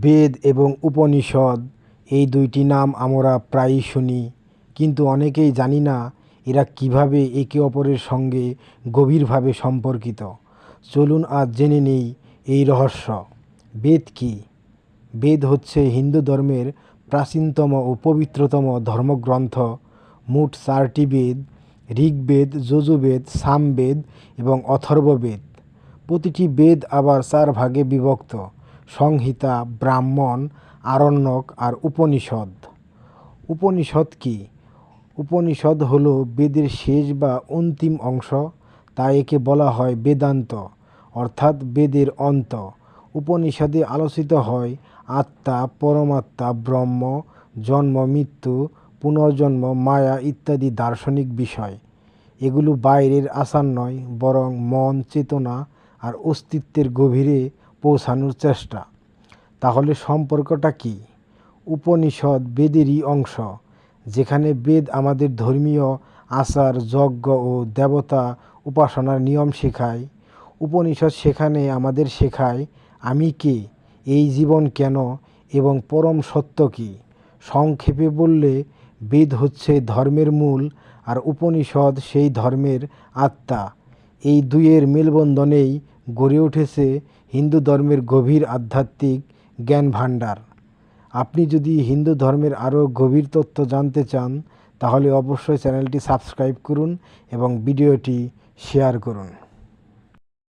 বেদ এবং উপনিষদ, এই দুইটি নাম আমরা প্রায়ই শুনি, কিন্তু অনেকেই জানি না এরা কীভাবে একে অপরের সঙ্গে গভীরভাবে সম্পর্কিত। চলুন আজ জেনে নেই এই রহস্য। বেদ কি? বেদ হচ্ছে হিন্দু ধর্মের প্রাচীনতম ও পবিত্রতম ধর্মগ্রন্থ, মোট চারটি বেদ, ঋগ্বেদ, যজুবেদ, সামবেদ এবং অথর্ববেদ। প্রতিটি বেদ আবার চার ভাগে বিভক্ত। সংহিতা, ব্রাহ্মণ, আরণ্যক আর উপনিষদ। উপনিষদ কি? উপনিষদ হল বেদের শেষ বা অন্তিম অংশ তাই একে বলা হয় বেদান্ত, অর্থাৎ বেদের অন্ত। উপনিষদে আলোচিত হয় আত্মা, পরমাত্মা, ব্রহ্ম, জন্ম, মৃত্যু, পুনর্জন্ম, মায়া ইত্যাদি দার্শনিক বিষয়। এগুলো বাইরের আচার নয়, বরং মন, চেতনা আর অস্তিত্বের গভীরে পৌঁছানোর চেষ্টা। তাহলে সম্পর্কটা কি? উপনিষদ বেদেরই অংশ, যেখানে বেদ আমাদের ধর্মীয় আচার, যজ্ঞ ও দেবতা উপাসনার নিয়ম শেখায়। উপনিষদ সেখানে আমাদের শেখায়, আমি কে? এই জীবন কেন? এবং পরম সত্য কী? সংক্ষেপে বললে, বেদ হচ্ছে ধর্মের মূল আর উপনিষদ সেই ধর্মের আত্মা। এই দুইয়ের মেলবন্ধনেই গড়ে উঠেছে হিন্দু ধর্মের গভীর আধ্যাত্মিক জ্ঞান ভাণ্ডার। আপনি যদি হিন্দু ধর্মের আরও গভীর তথ্য জানতে চান, তাহলে অবশ্যই চ্যানেলটি সাবস্ক্রাইব করুন এবং ভিডিওটি শেয়ার করুন।